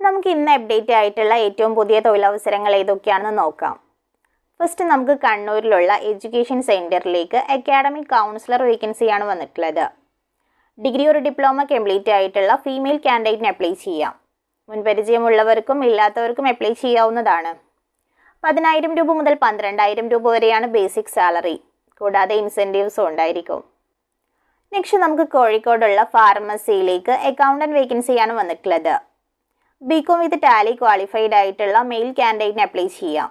നമുക്ക് ഇന്ന് അപ്ഡേറ്റ് ആയിട്ടുള്ള ഏറ്റവും പുതിയ തൊഴിലവസരങ്ങൾ ഏതൊക്കെയാണെന്ന് നോക്കാം. ഫസ്റ്റ് നമുക്ക് കണ്ണൂരിലുള്ള എഡ്യൂക്കേഷൻ സെന്ററിലേക്ക് അക്കാഡമിക് കൗൺസിലർ വേക്കൻസിയാണ് വന്നിട്ടുള്ളത്. ഡിഗ്രി ഒരു ഡിപ്ലോമ കംപ്ലീറ്റ് ആയിട്ടുള്ള ഫീമെയിൽ കാൻഡിഡേറ്റിന് അപ്ലൈ ചെയ്യാം. മുൻപരിചയമുള്ളവർക്കും ഇല്ലാത്തവർക്കും അപ്ലൈ ചെയ്യാവുന്നതാണ്. പതിനായിരം രൂപ മുതൽ പന്ത്രണ്ടായിരം രൂപ വരെയാണ് ബേസിക് സാലറി കൂടാതെ ഇൻസെന്റീവ്സും ഉണ്ടായിരിക്കും. നെക്സ്റ്റ് നമുക്ക് കോഴിക്കോടുള്ള ഫാർമസിയിലേക്ക് അക്കൗണ്ടന്റ് വേക്കൻസിയാണ് വന്നിട്ടുള്ളത്. ബികോം വിത്ത് ടാലി ക്വാളിഫൈഡ് ആയിട്ടുള്ള മെയിൽ കാൻഡിഡേറ്റിന് അപ്ലൈ ചെയ്യാം.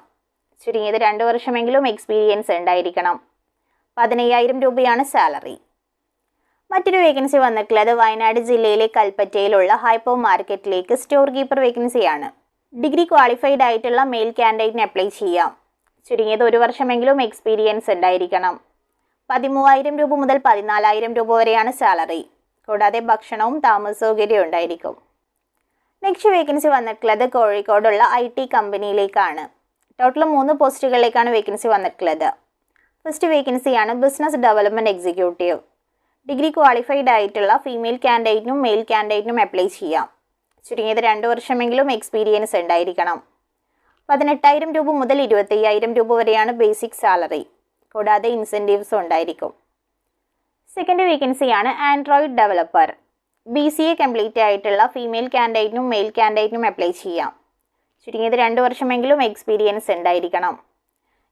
ചുരുങ്ങിയത് രണ്ട് വർഷമെങ്കിലും എക്സ്പീരിയൻസ് ഉണ്ടായിരിക്കണം. പതിനയ്യായിരം രൂപയാണ് സാലറി മറ്റൊരു വേക്കൻസി വന്നിട്ടുള്ളത് വയനാട് ജില്ലയിലെ കൽപ്പറ്റയിലുള്ള ഹൈപ്പോ മാർക്കറ്റിലേക്ക് സ്റ്റോർ കീപ്പർ വേക്കൻസിയാണ് ഡിഗ്രി ക്വാളിഫൈഡ് ആയിട്ടുള്ള മെയിൽ കാൻഡിഡേറ്റിന് അപ്ലൈ ചെയ്യാം. ചുരുങ്ങിയത് ഒരു വർഷമെങ്കിലും എക്സ്പീരിയൻസ് ഉണ്ടായിരിക്കണം. പതിമൂവായിരം രൂപ മുതൽ പതിനാലായിരം രൂപ വരെയാണ് സാലറി കൂടാതെ ഭക്ഷണവും താമസ സൗകര്യവും ഉണ്ടായിരിക്കും. നെക്സ്റ്റ് വേക്കൻസി വന്നിട്ടുള്ളത് കോഴിക്കോടുള്ള ഐ ടി കമ്പനിയിലേക്കാണ് ടോട്ടൽ മൂന്ന് പോസ്റ്റുകളിലേക്കാണ് വേക്കൻസി വന്നിട്ടുള്ളത്. ഫസ്റ്റ് വേക്കൻസിയാണ് business development executive degree qualified ആയിട്ടുള്ള ഫീമെയിൽ ക്യാൻഡിഡേറ്റിനും മെയിൽ ക്യാൻഡിഡേറ്റിനും അപ്ലൈ ചെയ്യാം. ചുരുങ്ങിയത് രണ്ട് വർഷമെങ്കിലും എക്സ്പീരിയൻസ് ഉണ്ടായിരിക്കണം. പതിനെട്ടായിരം രൂപ മുതൽ ഇരുപത്തയ്യായിരം രൂപ വരെയാണ് ബേസിക് സാലറി കൂടാതെ ഇൻസെന്റീവ്സും ഉണ്ടായിരിക്കും. സെക്കൻഡ് വേക്കൻസിയാണ് android developer B C A complete ആയിട്ടുള്ള ഫീമെയിൽ കാൻഡിഡേറ്റിനും മെയിൽ കാൻഡിഡേറ്റിനും അപ്ലൈ ചെയ്യാം. ചുരുങ്ങിയത് രണ്ട് വർഷമെങ്കിലും എക്സ്പീരിയൻസ് ഉണ്ടായിരിക്കണം.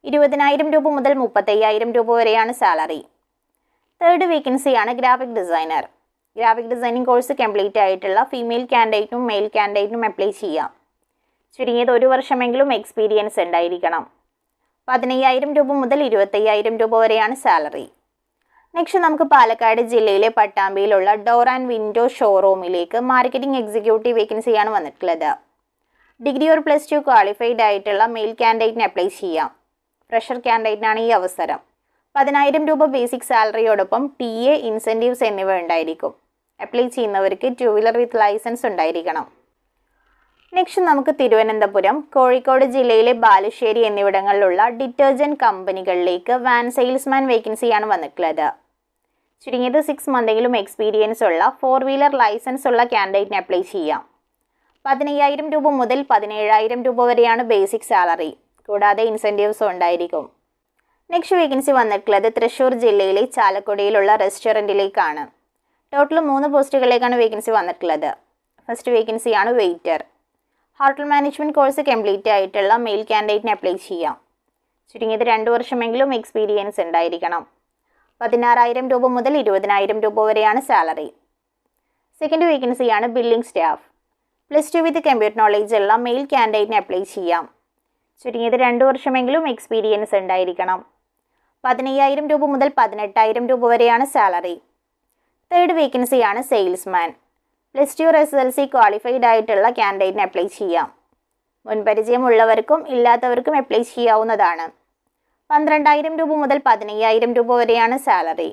ഇരുപതിനായിരം രൂപ മുതൽ മുപ്പത്തയ്യായിരം രൂപ വരെയാണ് സാലറി തേർഡ് വേക്കൻസിയാണ് graphic designer graphic designing course complete ആയിട്ടുള്ള ഫീമെയിൽ കാൻഡിഡേറ്റിനും മെയിൽ കാൻഡിഡേറ്റിനും അപ്ലൈ ചെയ്യാം. ചുരുങ്ങിയത് ഒരു വർഷമെങ്കിലും എക്സ്പീരിയൻസ് ഉണ്ടായിരിക്കണം. പതിനയ്യായിരം രൂപ മുതൽ ഇരുപത്തയ്യായിരം രൂപ വരെയാണ് സാലറി നെക്സ്റ്റ് നമുക്ക് പാലക്കാട് ജില്ലയിലെ പട്ടാമ്പിയിലുള്ള ഡോർ ആൻഡ് വിൻഡോ ഷോറൂമിലേക്ക് മാർക്കറ്റിംഗ് എക്സിക്യൂട്ടീവ് വേക്കൻസിയാണ് വന്നിട്ടുള്ളത്. Degree or plus two qualified ആയിട്ടുള്ള മെയിൽ ക്യാൻഡിഡേറ്റിന് അപ്ലൈ ചെയ്യാം. ഫ്രഷർ ക്യാൻഡിഡേറ്റിനാണ് ഈ അവസരം. പതിനായിരം രൂപ ബേസിക് സാലറിയോടൊപ്പം ടി എ ഇൻസെന്റീവ്സ് എന്നിവ ഉണ്ടായിരിക്കും. അപ്ലൈ ചെയ്യുന്നവർക്ക് ടു വീലർ വിത്ത് ലൈസൻസ് ഉണ്ടായിരിക്കണം. നെക്സ്റ്റ് നമുക്ക് തിരുവനന്തപുരം കോഴിക്കോട് ജില്ലയിലെ ബാലുശ്ശേരി എന്നിവിടങ്ങളിലുള്ള ഡിറ്റർജന്റ് കമ്പനികളിലേക്ക് വാൻ സെയിൽസ്മാൻ വേക്കൻസിയാണ് വന്നിട്ടുള്ളത്. ചുരുങ്ങിയത് സിക്സ് മന്തെങ്കിലും എക്സ്പീരിയൻസ് ഉള്ള ഫോർ വീലർ ലൈസൻസ് ഉള്ള ക്യാൻഡിഡേറ്റിന് അപ്ലൈ ചെയ്യാം. പതിനയ്യായിരം രൂപ മുതൽ പതിനേഴായിരം രൂപ വരെയാണ് ബേസിക് സാലറി കൂടാതെ ഇൻസെന്റീവ്സും ഉണ്ടായിരിക്കും. നെക്സ്റ്റ് വേക്കൻസി വന്നിട്ടുള്ളത് തൃശ്ശൂർ ജില്ലയിലെ ചാലക്കുടിയിലുള്ള റെസ്റ്റോറന്റിലേക്കാണ് ടോട്ടൽ മൂന്ന് പോസ്റ്റുകളിലേക്കാണ് വേക്കൻസി വന്നിട്ടുള്ളത്. ഫസ്റ്റ് വേക്കൻസിയാണ് waiter hotel management course complete ആയിട്ടുള്ള മെയിൽ കാൻഡിഡേറ്റിന് അപ്ലൈ ചെയ്യാം. ചുരുങ്ങിയത് രണ്ട് വർഷമെങ്കിലും എക്സ്പീരിയൻസ് ഉണ്ടായിരിക്കണം. പതിനാറായിരം രൂപ മുതൽ ഇരുപതിനായിരം രൂപ വരെയാണ് സാലറി സെക്കൻഡ് വേക്കൻസിയാണ് billing staff plus two with computer knowledge ഉള്ള മെയിൽ കാൻഡിഡേറ്റിന് അപ്ലൈ ചെയ്യാം. ചുരുങ്ങിയത് രണ്ട് വർഷമെങ്കിലും എക്സ്പീരിയൻസ് ഉണ്ടായിരിക്കണം. പതിനയ്യായിരം രൂപ മുതൽ പതിനെട്ടായിരം രൂപ വരെയാണ് സാലറി തേർഡ് വേക്കൻസിയാണ് salesman plus two S L C qualified ആയിട്ടുള്ള ക്യാൻഡിഡേറ്റിന് അപ്ലൈ ചെയ്യാം. മുൻപരിചയമുള്ളവർക്കും ഇല്ലാത്തവർക്കും അപ്ലൈ ചെയ്യാവുന്നതാണ്. പന്ത്രണ്ടായിരം രൂപ മുതൽ പതിനയ്യായിരം രൂപ വരെയാണ് സാലറി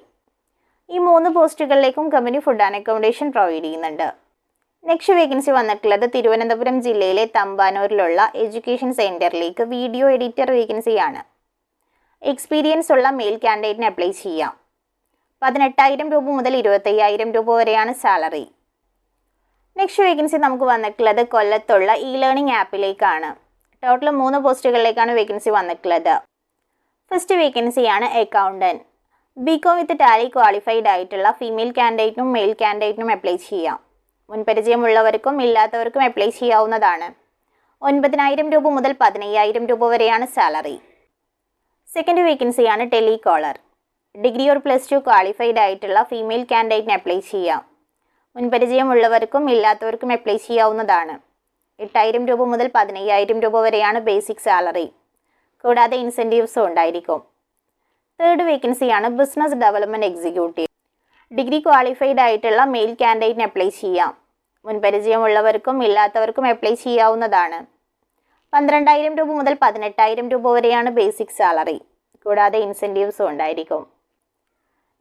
ഈ മൂന്ന് പോസ്റ്റുകളിലേക്കും company food and accommodation provide ചെയ്യുന്നുണ്ട്. നെക്സ്റ്റ് വേക്കൻസി വന്നിട്ടുള്ളത് തിരുവനന്തപുരം ജില്ലയിലെ തമ്പാനൂരിലുള്ള എഡ്യൂക്കേഷൻ സെന്ററിലേക്ക് വീഡിയോ എഡിറ്റർ വേക്കൻസിയാണ് എക്സ്പീരിയൻസ് ഉള്ള മെയിൽ കാൻഡിഡേറ്റിന് അപ്ലൈ ചെയ്യാം. പതിനെട്ടായിരം രൂപ മുതൽ ഇരുപത്തയ്യായിരം രൂപ വരെയാണ് സാലറി നെക്സ്റ്റ് വേക്കൻസി നമുക്ക് വന്നിട്ടുള്ളത് കൊല്ലത്തുള്ള ഇ ലേണിംഗ് ആപ്പിലേക്കാണ് ടോട്ടൽ മൂന്ന് പോസ്റ്റുകളിലേക്കാണ് വേക്കൻസി വന്നിട്ടുള്ളത്. ഫസ്റ്റ് വേക്കൻസിയാണ് accountant BCom with Tally qualified ആയിട്ടുള്ള ഫീമെയിൽ കാൻഡിഡേറ്റിനും മെയിൽ കാൻഡിഡേറ്റിനും അപ്ലൈ ചെയ്യാം. മുൻപരിചയമുള്ളവർക്കും ഇല്ലാത്തവർക്കും അപ്ലൈ ചെയ്യാവുന്നതാണ്. ഒൻപതിനായിരം രൂപ മുതൽ പതിനയ്യായിരം രൂപ വരെയാണ് സാലറി സെക്കൻഡ് വേക്കൻസിയാണ് telecaller. Degree or plus two qualified ആയിട്ടുള്ള ഫീമെയിൽ കാൻഡിഡേറ്റിന് അപ്ലൈ ചെയ്യാം. മുൻപരിചയമുള്ളവർക്കും ഇല്ലാത്തവർക്കും അപ്ലൈ ചെയ്യാവുന്നതാണ്. എട്ടായിരം രൂപ മുതൽ പതിനയ്യായിരം രൂപ വരെയാണ് ബേസിക് സാലറി കൂടാതെ ഇൻസെന്റീവ്സും ഉണ്ടായിരിക്കും. തേർഡ് വേക്കൻസിയാണ് business development executive degree qualified ആയിട്ടുള്ള മെയിൽ കാൻഡിഡേറ്റിന് അപ്ലൈ ചെയ്യാം. മുൻപരിചയമുള്ളവർക്കും ഇല്ലാത്തവർക്കും അപ്ലൈ ചെയ്യാവുന്നതാണ്. പന്ത്രണ്ടായിരം രൂപ മുതൽ പതിനെട്ടായിരം രൂപ വരെയാണ് ബേസിക് സാലറി കൂടാതെ ഇൻസെന്റീവ്സും ഉണ്ടായിരിക്കും.